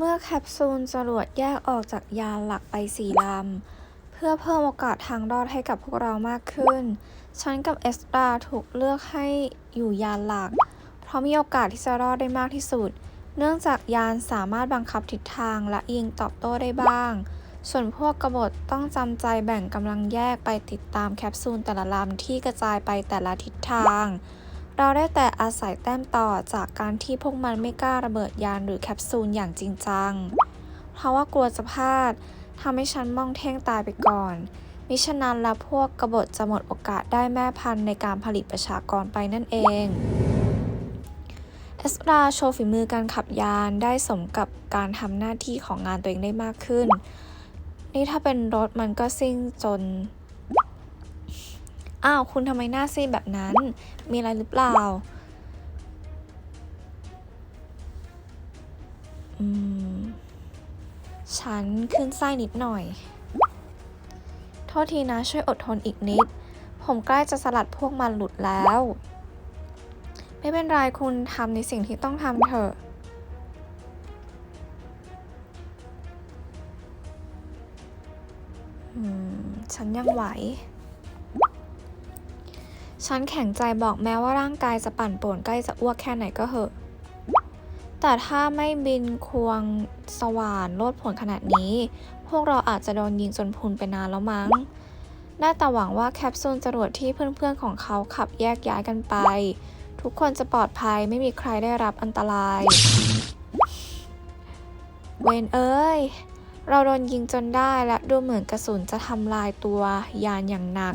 เมื่อแคปซูลจรวดแยกออกจากยานหลักไปสี่ลำ เพื่อเพิ่มโอกาสทางรอดให้กับพวกเรามากขึ้น ฉันกับเอสตราถูกเลือกให้อยู่ยานหลัก เพราะมีโอกาสที่จะรอดได้มากที่สุด เนื่องจากยานสามารถบังคับทิศทางและยิงตอบโต้ได้บ้าง ส่วนพวกกบฏต้องจำใจแบ่งกำลังแยกไปติดตามแคปซูลแต่ละลำที่กระจายไปแต่ละทิศทาง เราได้แต่อาศัยแต้มต่อจากการที่พวกมันไม่กล้าระเบิดยานหรือแคปซูลอย่างจริงจัง เพราะว่ากลัวจะพลาดทำให้ฉันมองเท่งตายไปก่อน มิฉะนั้นแล้วพวกกบฏจะหมดโอกาสได้แม่พันธุ์ในการผลิตประชากรไปนั่นเอง เอสราโชว์ฝีมือการขับยานได้สมกับการทำหน้าที่ของงานตัวเองได้มากขึ้น นี่ถ้าเป็นรถมันก็ซิ่งจน อ้าวคุณทำไมหน้าซีดแบบนั้น มีอะไรหรือเปล่า อืม ฉันขึ้นไส้นิดหน่อย โทษทีนะช่วยอดทนอีกนิด ผมใกล้จะสลัดพวกมันหลุดแล้ว ไม่เป็นไรคุณทำในสิ่งที่ต้องทำเถอะอืมฉันยังไหว ฉันแข็งใจบอกแม้ว่าร่างกายจะปั่นป่วนใกล้จะอ้วกแค่ไหนก็เหอะ แต่ถ้าไม่บินควงสว่านโลดผลขนาดนี้ พวกเราอาจจะโดนยิงจนพุนไปนานแล้วมั้ง น่าแต่หวังว่าแคปซูลจรวดที่เพื่อนๆของเขาขับแยกย้ายกันไป ทุกคนจะปลอดภัยไม่มีใครได้รับอันตราย เวนเอ้ย เราโดนยิงจนได้และดูเหมือนกระสุนจะทำลายตัวยานอย่างหนัก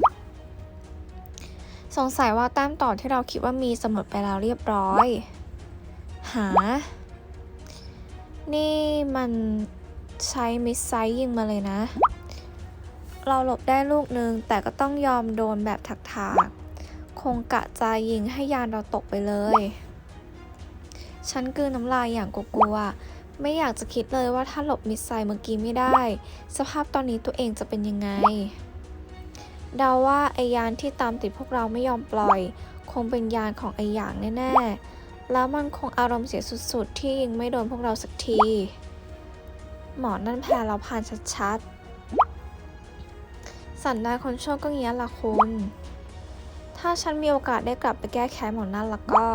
สงสัยว่าแต้มต่อที่เราคิดว่ามีสมดไปแล้วเรียบร้อย หา นี่มันใช้มิสไซล์ยิงมาเลยนะ เราหลบได้ลูกนึง แต่ก็ต้องยอมโดนแบบถักๆ คงกะจะยิงให้ยานเราตกไปเลย ฉันกลืนน้ำลายอย่างกลัวๆ ไม่อยากจะคิดเลยว่าถ้าหลบมิสไซล์เมื่อกี้ไม่ได้ สภาพตอนนี้ตัวเองจะเป็นยังไง เดาว่าไอยานที่ตามติดพวกเราไม่ยอมปล่อย คงเป็นยานของไออย่างแน่ๆ แล้วมันคงอารมณ์เสียสุดๆ ที่ยิงไม่โดนพวกเราสักที หมอนั่นแพ้เราผ่านชัดๆ สันดานคนชั่วก็เงี้ยละคุณ ถ้าฉันมีโอกาสได้กลับไปแก้แค้นหมอนั่นแล้วก็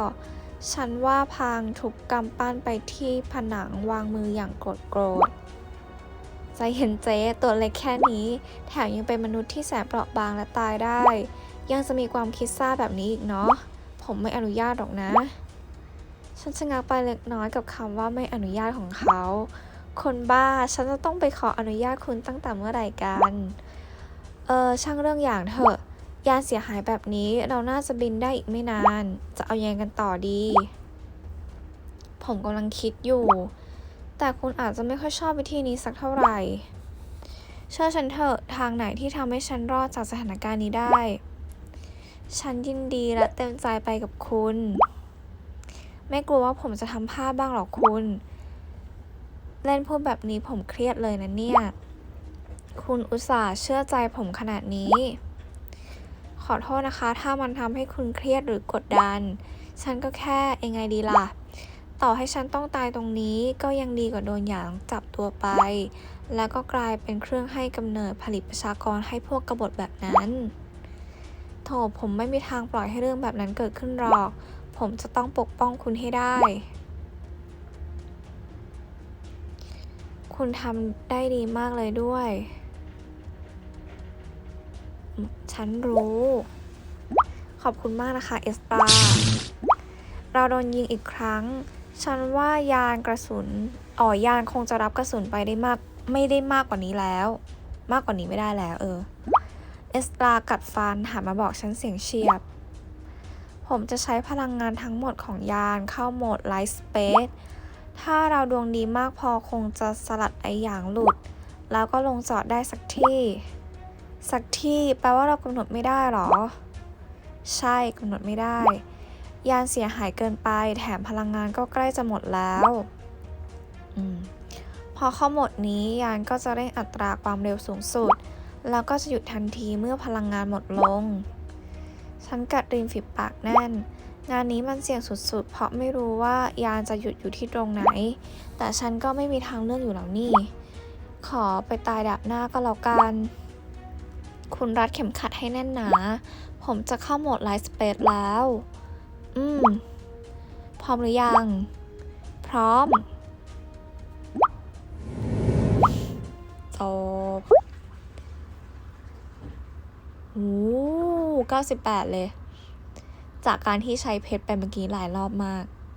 ฉันว่าพางทุบกำปั้นไปที่ผนังวางมืออย่างโกรธๆ ใจเห็นเจ๊ตัวเล็กแค่นี้ แถมยังเป็นมนุษย์ที่แสนเปราะบางและตายได้ ยังจะมีความคิดซ่าแบบนี้อีกเนาะ ผมไม่อนุญาตหรอกนะ ฉันชะงักไปเล็กน้อยกับคำว่าไม่อนุญาตของเขา คนบ้า ฉันจะต้องไปขออนุญาตคุณตั้งแต่เมื่อไหร่กัน เออ ช่างเรื่องอย่างเถอะ ยานเสียหายแบบนี้เราน่าจะบินได้อีกไม่นาน จะเอายังกันต่อดี ผมกำลังคิดอยู่ แต่คุณอาจจะไม่ค่อยชอบวิธีนี้สักเท่าไหร่ เชื่อฉันเถอะทางไหนที่ทำให้ฉันรอดจากสถานการณ์นี้ได้ ฉันยินดีและเต็มใจไปกับคุณ ไม่กลัวว่าผมจะทำพลาดบ้างหรอกคุณ เล่นพูดแบบนี้ผมเครียดเลยนะเนี่ย คุณอุตส่าห์เชื่อใจผมขนาดนี้ ขอโทษนะคะ ถ้ามันทำให้คุณเครียดหรือกดดัน ฉันก็แค่ยังไงดีล่ะ ต่อให้ฉันต้องตายตรงนี้ก็ยังดีกว่าโดนหยางจับตัวไป แล้วก็กลายเป็นเครื่องให้กำเนิดผลิตประชากรให้พวกกบฏแบบนั้นโถผมไม่มีทางปล่อยให้เรื่องแบบนั้นเกิดขึ้นหรอก ผมจะต้องปกป้องคุณให้ได้ คุณทำได้ดีมากเลยด้วย ฉันรู้ ขอบคุณมากนะคะ เอสตาเราโดนยิงอีกครั้ง ฉันว่ายานกระสุนอ๋อยานคงจะรับกระสุนไปได้มาก ไม่ได้มากกว่านี้แล้ว มากกว่านี้ไม่ได้แล้ว เออ เอสตรากัดฟันหันมาบอกฉันเสียงเฉียบ ผมจะใช้พลังงานทั้งหมดของยานเข้าโหมดไลท์สเปซถ้าเราดวงดีมากพอคงจะสลัดไออย่างหลุด แล้วก็ลงจอดได้สักที่ สักที่แปลว่าเรากำหนดไม่ได้หรอ ใช่กำหนดไม่ได้ ยานเสียหายเกินไป แถมพลังงานก็ใกล้จะหมดแล้วอพอเข้าโหมดนี้ยานก็จะเร่งอัตราความเร็วสูงสุด แล้วก็จะหยุดทันทีเมื่อพลังงานหมดลง ฉันกัดริมฝีปากแน่น งานนี้มันเสี่ยงสุดๆ เพราะไม่รู้ว่ายานจะหยุดอยู่ที่ตรงไหน แต่ฉันก็ไม่มีทางเลือกอยู่แล้วนี่ ขอไปตายดับหน้าก็แล้วกัน คุณรัดเข็มขัดให้แน่นหนา ผมจะเข้าโหมดไลฟ์สเปซแล้ว อืม พร้อมหรือยัง พร้อม จบ โอ้เก้าสิบแปดเลย จากการที่ใช้เพชรไปเมื่อกี้หลายรอบมาก